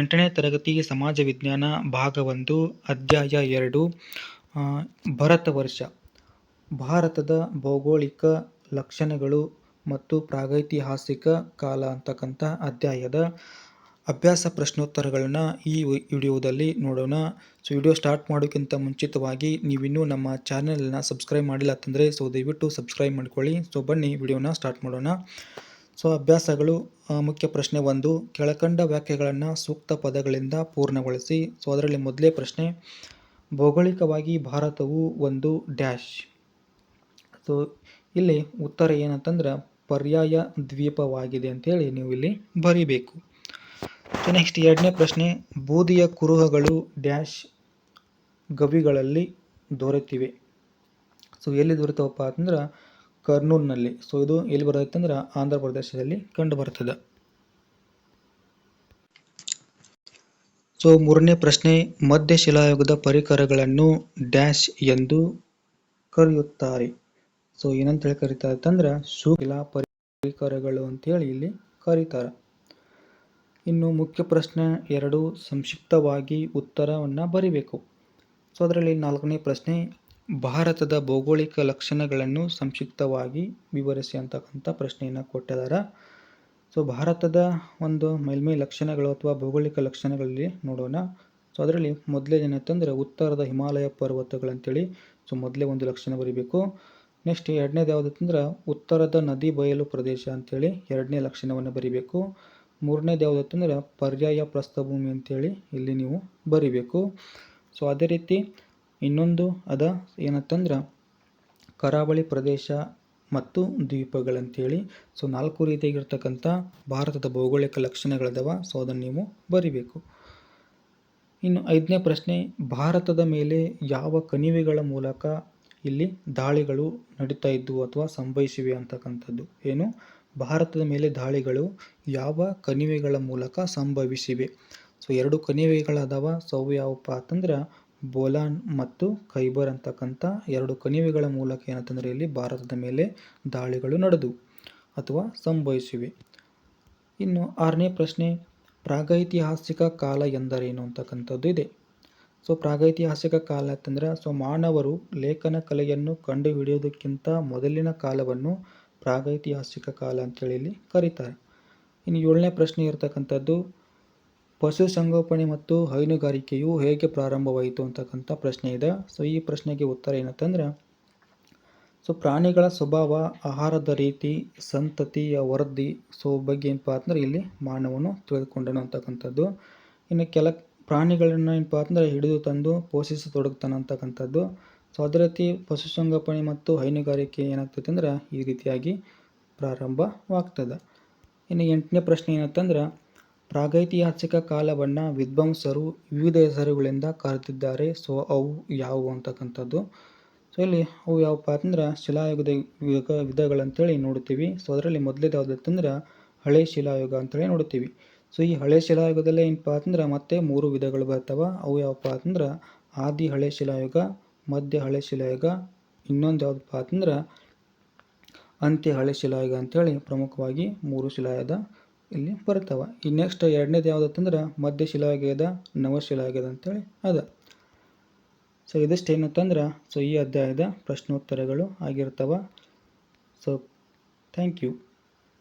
ಎಂಟನೇ ತರಗತಿ ಸಮಾಜ ವಿಜ್ಞಾನ ಭಾಗ ಒಂದು ಅಧ್ಯಾಯ ಎರಡು ಭರತ ವರ್ಷ. ಭಾರತದ ಭೌಗೋಳಿಕ ಲಕ್ಷಣಗಳು ಮತ್ತು ಪ್ರಾಗೈತಿಹಾಸಿಕ ಕಾಲ ಅಂತಕ್ಕಂಥ ಅಧ್ಯಾಯದ ಅಭ್ಯಾಸ ಪ್ರಶ್ನೋತ್ತರಗಳನ್ನ ಈ ವಿಡಿಯೋದಲ್ಲಿ ನೋಡೋಣ. ಸೊ ವಿಡಿಯೋ ಸ್ಟಾರ್ಟ್ ಮಾಡೋಕ್ಕಿಂತ ಮುಂಚಿತವಾಗಿ ನೀವಿನ್ನೂ ನಮ್ಮ ಚಾನೆಲ್ನ ಸಬ್ಸ್ಕ್ರೈಬ್ ಮಾಡಿಲ್ಲ ಅಂತಂದರೆ, ಸೊ ದಯವಿಟ್ಟು ಸಬ್ಸ್ಕ್ರೈಬ್ ಮಾಡ್ಕೊಳ್ಳಿ. ಸೊ ಬನ್ನಿ, ವಿಡಿಯೋನ ಸ್ಟಾರ್ಟ್ ಮಾಡೋಣ. ಸೊ ಅಭ್ಯಾಸಗಳು ಮುಖ್ಯ ಪ್ರಶ್ನೆ ಒಂದು, ಕೆಳಕಂಡ ವಾಕ್ಯಗಳನ್ನು ಸೂಕ್ತ ಪದಗಳಿಂದ ಪೂರ್ಣಗೊಳಿಸಿ. ಸೊ ಅದರಲ್ಲಿ ಮೊದಲೇ ಪ್ರಶ್ನೆ, ಭೌಗೋಳಿಕವಾಗಿ ಭಾರತವು ಒಂದು ಡ್ಯಾಶ್. ಸೊ ಇಲ್ಲಿ ಉತ್ತರ ಏನಂತಂದ್ರೆ, ಪರ್ಯಾಯ ದ್ವೀಪವಾಗಿದೆ ಅಂತೇಳಿ ನೀವು ಇಲ್ಲಿ ಬರೀಬೇಕು. ನೆಕ್ಸ್ಟ್ ಎರಡನೇ ಪ್ರಶ್ನೆ, ಬೂದಿಯ ಕುರುಹಗಳು ಡ್ಯಾಶ್ ಗವಿಗಳಲ್ಲಿ ದೊರೆತಿವೆ. ಸೊ ಎಲ್ಲಿ ದೊರೆತವಪ್ಪ ಅಂತಂದ್ರೆ ಕರ್ನೂಲ್ನಲ್ಲಿ. ಸೊ ಇದು ಎಲ್ಲಿ ಬರುತ್ತೆ ಅಂದ್ರೆ ಆಂಧ್ರ ಪ್ರದೇಶದಲ್ಲಿ ಕಂಡು ಬರ್ತದೆ. ಸೊ ಮೂರನೇ ಪ್ರಶ್ನೆ ಮಧ್ಯ ಶಿಲಾಯುಗದ ಪರಿಕರಗಳನ್ನು ಡ್ಯಾಶ್ ಎಂದು ಕರೆಯುತ್ತಾರೆ. ಸೊ ಏನಂತ ಹೇಳಿ ಕರೀತಾರೆ ಅಂತಂದ್ರೆ ಶಿಲಾ ಪರಿಕರಗಳು ಅಂತೇಳಿ ಇಲ್ಲಿ ಕರೀತಾರೆ. ಇನ್ನು ಮುಖ್ಯ ಪ್ರಶ್ನೆ, ಎರಡು ಸಂಕ್ಷಿಪ್ತವಾಗಿ ಉತ್ತರವನ್ನು ಬರಿಬೇಕು. ಸೊ ಅದರಲ್ಲಿ ನಾಲ್ಕನೇ ಪ್ರಶ್ನೆ ಭಾರತದ ಭೌಗೋಳಿಕ ಲಕ್ಷಣಗಳನ್ನು ಸಂಕ್ಷಿಪ್ತವಾಗಿ ವಿವರಿಸಿ ಅಂತಕ್ಕಂಥ ಪ್ರಶ್ನೆಯನ್ನು ಕೊಟ್ಟಿದ್ದಾರೆ. ಸೊ ಭಾರತದ ಒಂದು ಮೇಲ್ಮೈ ಲಕ್ಷಣಗಳು ಅಥವಾ ಭೌಗೋಳಿಕ ಲಕ್ಷಣಗಳಲ್ಲಿ ನೋಡೋಣ. ಸೊ ಅದರಲ್ಲಿ ಮೊದಲೇ ಏನಂತಂದರೆ ಉತ್ತರದ ಹಿಮಾಲಯ ಪರ್ವತಗಳಂತೇಳಿ ಸೊ, ಮೊದಲೇ ಒಂದು ಲಕ್ಷಣ ಬರೀಬೇಕು. ನೆಕ್ಸ್ಟ್ ಎರಡನೇದು ಯಾವುದಂತಂದ್ರೆ ಉತ್ತರದ ನದಿ ಬಯಲು ಪ್ರದೇಶ ಅಂತೇಳಿ ಎರಡನೇ ಲಕ್ಷಣವನ್ನು ಬರಿಬೇಕು. ಮೂರನೇದು ಯಾವುದಂತಂದ್ರೆ ಪರ್ಯಾಯ ಪ್ರಸ್ಥಭೂಮಿ ಅಂತೇಳಿ ಇಲ್ಲಿ ನೀವು ಬರಿಬೇಕು. ಸೊ ಅದೇ ರೀತಿ ಇನ್ನೊಂದು ಅದ ಏನತ್ತಂದ್ರೆ ಕರಾವಳಿ ಪ್ರದೇಶ ಮತ್ತು ದ್ವೀಪಗಳಂತೇಳಿ. ಸೊ ನಾಲ್ಕು ರೀತಿಯಾಗಿರ್ತಕ್ಕಂಥ ಭಾರತದ ಭೌಗೋಳಿಕ ಲಕ್ಷಣಗಳದವ. ಸೊ ಅದನ್ನು ನೀವು ಬರಿಬೇಕು. ಇನ್ನು ಐದನೇ ಪ್ರಶ್ನೆ, ಭಾರತದ ಮೇಲೆ ಯಾವ ಕಣಿವೆಗಳ ಮೂಲಕ ಇಲ್ಲಿ ದಾಳಿಗಳು ನಡೀತಾ ಇದ್ದವು ಅಥವಾ ಸಂಭವಿಸಿವೆ ಅಂತಕ್ಕಂಥದ್ದು? ಏನು? ಭಾರತದ ಮೇಲೆ ದಾಳಿಗಳು ಯಾವ ಕಣಿವೆಗಳ ಮೂಲಕ ಸಂಭವಿಸಿವೆ? ಸೊ ಎರಡು ಕಣಿವೆಗಳದಾವ. ಸೊ ಯಾವಪ್ಪ ಅಂತಂದ್ರೆ ಬೋಲಾನ್ ಮತ್ತು ಖೈಬರ್ ಅಂತಕ್ಕಂಥ ಎರಡು ಕಣಿವೆಗಳ ಮೂಲಕ ಏನಂತಂದರೆ ಇಲ್ಲಿ ಭಾರತದ ಮೇಲೆ ದಾಳಿಗಳು ನಡೆದವು ಅಥವಾ ಸಂಭವಿಸಿವೆ. ಇನ್ನು ಆರನೇ ಪ್ರಶ್ನೆ, ಪ್ರಾಗೈತಿಹಾಸಿಕ ಕಾಲ ಎಂದರೇನು ಅಂತಕ್ಕಂಥದ್ದು ಇದೆ. ಸೊ, ಪ್ರಾಗೈತಿಹಾಸಿಕ ಕಾಲ ಅಂತಂದರೆ, ಸೊ, ಮಾನವರು ಲೇಖನ ಕಲೆಯನ್ನು ಕಂಡುಹಿಡಿಯೋದಕ್ಕಿಂತ ಮೊದಲಿನ ಕಾಲವನ್ನು ಪ್ರಾಗೈತಿಹಾಸಿಕ ಕಾಲ ಅಂತೇಳಿ ಇಲ್ಲಿ ಕರೀತಾರೆ. ಇನ್ನು ಏಳನೇ ಪ್ರಶ್ನೆ ಇರತಕ್ಕಂಥದ್ದು ಪಶುಸಂಗೋಪನೆ ಮತ್ತು ಹೈನುಗಾರಿಕೆಯು ಹೇಗೆ ಪ್ರಾರಂಭವಾಯಿತು ಅಂತಕ್ಕಂಥ ಪ್ರಶ್ನೆ ಇದೆ. ಸೊ ಈ ಪ್ರಶ್ನೆಗೆ ಉತ್ತರ ಏನಂತಂದ್ರೆ ಸೊ ಪ್ರಾಣಿಗಳ ಸ್ವಭಾವ, ಆಹಾರದ ರೀತಿ, ಸಂತತಿಯ ವರದಿ ಸೊ ಬಗ್ಗೆ ಏನಪ್ಪ ಅಂದ್ರೆ ಇಲ್ಲಿ ಮಾನವನು ತಿಳಿದುಕೊಂಡನು ಅಂತಕ್ಕಂಥದ್ದು. ಇನ್ನು ಕೆಲ ಪ್ರಾಣಿಗಳನ್ನ ಏನಪ್ಪ ಅಂದ್ರೆ ಹಿಡಿದು ತಂದು ಪೋಷಿಸತೊಡಗ್ತಾನೆ ಅಂತಕ್ಕಂಥದ್ದು. ಸೊ ಅದೇ ರೀತಿ ಪಶುಸಂಗೋಪನೆ ಮತ್ತು ಹೈನುಗಾರಿಕೆ ಏನಾಗ್ತೈತೆ ಅಂದ್ರೆ ಈ ರೀತಿಯಾಗಿ ಪ್ರಾರಂಭವಾಗ್ತದೆ. ಇನ್ನು ಎಂಟನೇ ಪ್ರಶ್ನೆ ಏನಂತಂದ್ರೆ ಪ್ರಾಗೈತಿಹಾಸಿಕ ಕಾಲವನ್ನ ವಿದ್ವಾಂಸರು ವಿವಿಧ ಹೆಸರುಗಳಿಂದ ಕರೆದಿದ್ದಾರೆ. ಸೊ, ಅವು ಯಾವುವು ಅಂತಕ್ಕಂಥದ್ದು? ಸೊ, ಇಲ್ಲಿ ಅವು ಯಾವಪ್ಪ ಅಂತಂದ್ರೆ ಶಿಲಾಯುಗದ ಯುಗ ವಿಧಗಳಂತೇಳಿ ನೋಡ್ತೀವಿ ಸೊ, ಅದರಲ್ಲಿ ಮೊದಲೇದು ಯಾವುದಂತಂದ್ರೆ ಹಳೆ ಶಿಲಾಯುಗ ಅಂತೇಳಿ ನೋಡ್ತೀವಿ ಸೊ, ಈ ಹಳೆ ಶಿಲಾಯುಗದಲ್ಲೇ ಏನಪ್ಪ ಅಂದ್ರೆ ಮತ್ತೆ ಮೂರು ವಿಧಗಳು ಬರ್ತಾವ. ಅವು ಯಾವಪ್ಪ ಅಂತಂದ್ರೆ ಆದಿ ಹಳೆ ಶಿಲಾಯುಗ, ಮಧ್ಯ ಹಳೆ ಶಿಲಾಯುಗ, ಇನ್ನೊಂದು ಯಾವುದಪ್ಪ ಅಂತಂದ್ರೆ ಅಂತ್ಯ ಹಳೆ ಶಿಲಾಯುಗ ಅಂತೇಳಿ ಪ್ರಮುಖವಾಗಿ ಮೂರು ಶಿಲಾಯುಗ ಇಲ್ಲಿ ಬರ್ತಾವ ಈ ನೆಕ್ಸ್ಟ್ ಎರಡನೇದು ಯಾವುದತ್ತಂದ್ರೆ ಮಧ್ಯ ಶಿಲಾಯುಗದ ನವಶಿಲಾಯುಗದ ಅಂತೇಳಿ ಅದ. ಸೊ ಇದಿಷ್ಟು ಏನಂತಂದ್ರೆ ಸೊ ಈ ಅಧ್ಯಾಯದ ಪ್ರಶ್ನೋತ್ತರಗಳು ಆಗಿರ್ತವೆ. So thank you